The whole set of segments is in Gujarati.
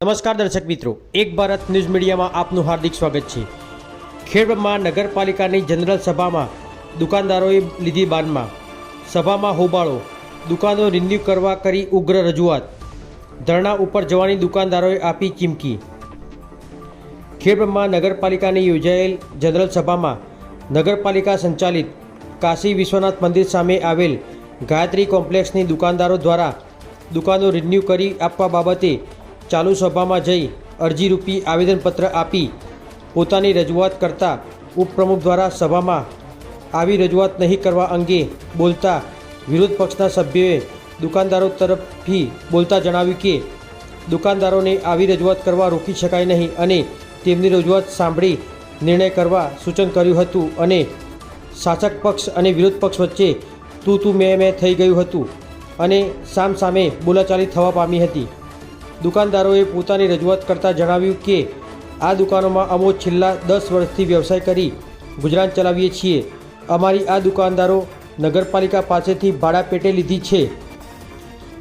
નમસ્કાર દર્શક મિત્રો, એક ભારત ન્યૂઝ મીડિયામાં આપનું હાર્દિક સ્વાગત છે. ખેડમાં નગરપાલિકાની જનરલ સભામાં દુકાનદારોએ લીધી બાનમાં. સભામાં હોબાળો, દુકાનો રિન્યૂ કરવા કરી ઉગ્ર રજૂઆત. ધરણા ઉપર જવાની દુકાનદારોએ આપી ચીમકી. ખેડબ્રહ્મા નગરપાલિકાની યોજાયેલ જનરલ સભામાં નગરપાલિકા સંચાલિત કાશી વિશ્વનાથ મંદિર સામે આવેલ ગાયત્રી કોમ્પ્લેક્સની દુકાનદારો દ્વારા દુકાનો રિન્યૂ કરી આપવા બાબતે ચાલુ સભામાં જઈ અરજીરૂપી આવેદનપત્ર આપી પોતાની રજૂઆત કરતા ઉપપ્રમુખ દ્વારા સભામાં આવી રજૂઆત નહીં કરવા અંગે બોલતા વિરોધ પક્ષના સભ્યોએ દુકાનદારો તરફથી બોલતા જણાવ્યું કે, દુકાનદારોને આવી રજૂઆત કરવા રોકી શકાય નહીં અને તેમની રજૂઆત સાંભળી નિર્ણય કરવા સૂચન કર્યું હતું અને શાસક પક્ષ અને વિરોધ પક્ષ વચ્ચે તું તું મેં મેં થઈ ગયું હતું અને સામ સામે બોલાચાલી થવા પામી હતી. દુકાનદારોએ પોતાની રજૂઆત કરતાં જણાવ્યું કે, આ દુકાનોમાં અમો છેલ્લા દસ વર્ષથી વ્યવસાય કરી ગુજરાન ચલાવીએ છીએ. અમારી આ દુકાનદારો નગરપાલિકા પાસેથી ભાડા પેટે લીધી છે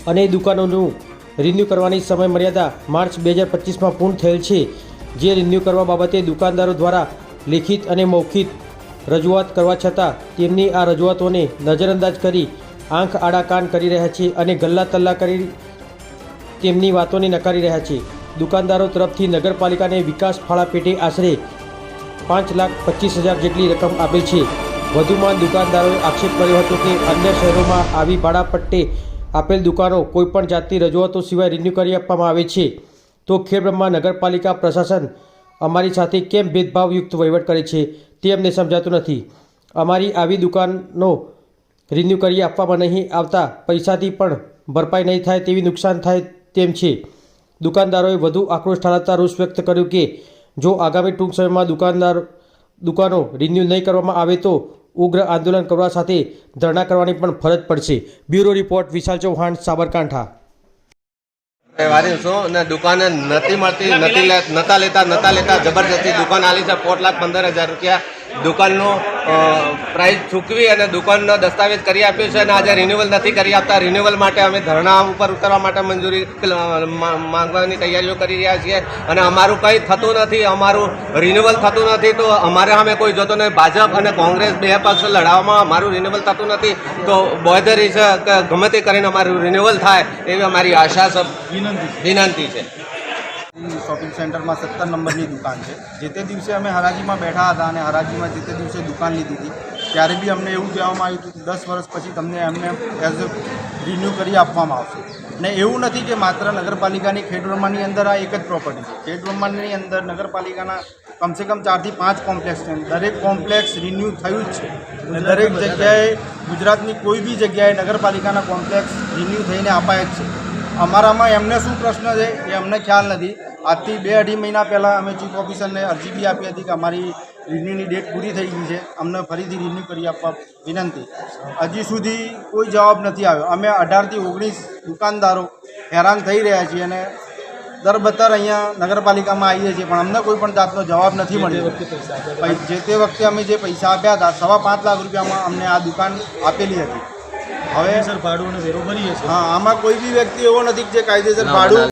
અને દુકાનોનું રિન્યૂ કરવાની સમય મર્યાદા માર્ચ બે હજાર પચીસમાં પૂર્ણ થયેલ છે. જે રિન્યૂ કરવા બાબતે દુકાનદારો દ્વારા લેખિત અને મૌખિત રજૂઆત કરવા છતાં તેમની આ રજૂઆતોને નજરઅંદાજ કરી આંખ આડા કાન કરી રહ્યા છે અને ગલ્લા તલ્લા કરી તેમની વાતોને નકારી રહ્યા છે. દુકાનદારો તરફથી નગરપાલિકાને વિકાસ ફાળા પેટે આશરે પાંચ લાખ પચીસ હજાર જેટલી રકમ આપેલ છે. વધુમાં દુકાનદારોએ આક્ષેપ કર્યો હતો કે અન્ય શહેરોમાં આવી ભાડાપટ્ટે આપેલ દુકાનો કોઈપણ જાતની રજૂઆતો સિવાય રિન્યૂ કરી આપવામાં આવે છે. તો ખેડબ્રહ્મા નગરપાલિકા પ્રશાસન અમારી સાથે કેમ ભેદભાવયુક્ત વહીવટ કરે છે તે અમને સમજાતું નથી. અમારી આવી દુકાનો રિન્યૂ કરી આપવામાં નહીં આવતા પૈસાથી પણ ભરપાઈ નહીં થાય તેવી નુકસાન થાય તેમ છે? દુકાનદારોએ વધુ આક્રોશ ઠાલવતા રોષ વ્યક્ત કર્યો કે, જો આગામી ટૂંક સમયમાં દુકાનદાર, દુકાનો રિન્યૂ નહીં કરવામાં આવે તો ઉગ્ર આંદોલન કરવા સાથે ધરણા કરવાની પણ ફરજ પડશે. Bureau report, Vishal Chauhan, Sabarkantha. તહેવારી છું અને દુકાને નથી મળતી, નથી નતા લેતા નતા લેતા, જબરજસ્તી દુકાન આલી છે, પોટ લાખ પંદર હજાર રૂપિયા. દુકાનનો પ્રાઇસ ચૂકવી અને દુકાનનો દસ્તાવેજ કરી આપ્યો છે અને આજે રિન્યુઅલ નથી કરી આપતા. રિન્યુઅલ માટે અમે ધરણા ઉપર ઉતરવા માટે મંજૂરી માંગવાની તૈયારીઓ કરી રહ્યા છીએ. અને અમારું કંઈ થતું નથી અમારું રિન્યુઅલ થતું નથી. તો અમારે અમે કોઈ જોતો નહીં. ભાજપ અને કોંગ્રેસ બે પક્ષ લડાવવામાં અમારું રિન્યુઅલ થતું નથી. તો બોધરી છે કે ગમે તે કરીને અમારું રિન્યુઅલ થાય એવી અમારી આશા સબ વિનંતી છે. શોપિંગ સેન્ટરમાં સત્તર નંબરની દુકાન છે. જે તે દિવસે અમે હરાજીમાં બેઠા હતા અને હરાજીમાં જે તે દિવસે દુકાન લીધી હતી, ત્યારે બી અમને એવું કહેવામાં આવ્યું હતું દસ વર્ષ પછી તમને એમને એઝ રિન્યૂ કરી આપવામાં આવશે. ને એવું નથી કે માત્ર નગરપાલિકાની ખેડબ્રહ્માની અંદર આ એક જ પ્રોપર્ટી છે. ખેડબ્રહ્માની અંદર નગરપાલિકાના કમસે કમ ચારથી પાંચ કોમ્પ્લેક્સ છે. દરેક કોમ્પ્લેક્સ રિન્યૂ થયું જ છે. અને દરેક જગ્યાએ ગુજરાતની કોઈ બી જગ્યાએ નગરપાલિકાના કોમ્પ્લેક્સ રિન્યૂ થઈને અપાય જ છે. અમારામાં એમને શું પ્રશ્ન છે એ અમને ખ્યાલ નથી. આજથી બે અઢી મહિના પહેલાં અમે ચીફ ઓફિસરને અરજી બી આપી હતી કે અમારી રિન્યુની ડેટ પૂરી થઈ ગઈ છે. અમને ફરીથી રિન્યુ કરી આપવા વિનંતી. હજી સુધી કોઈ જવાબ નથી આવ્યો. અમે અઢારથી ઓગણીસ દુકાનદારો હેરાન થઈ રહ્યા છીએ અને દર બતર અહીંયા નગરપાલિકામાં આવીએ છીએ પણ અમને કોઈ પણ જાતનો જવાબ નથી મળ્યો. જે તે વખતે અમે જે પૈસા આપ્યા હતા સવા પાંચ લાખ રૂપિયામાં અમને આ દુકાન આપેલી હતી. હવે સર ભાડું અને વેરો ભરીએ છીએ. હા આમાં કોઈ બી વ્યક્તિ એવો નથી કે જે કાયદેસર ભાડું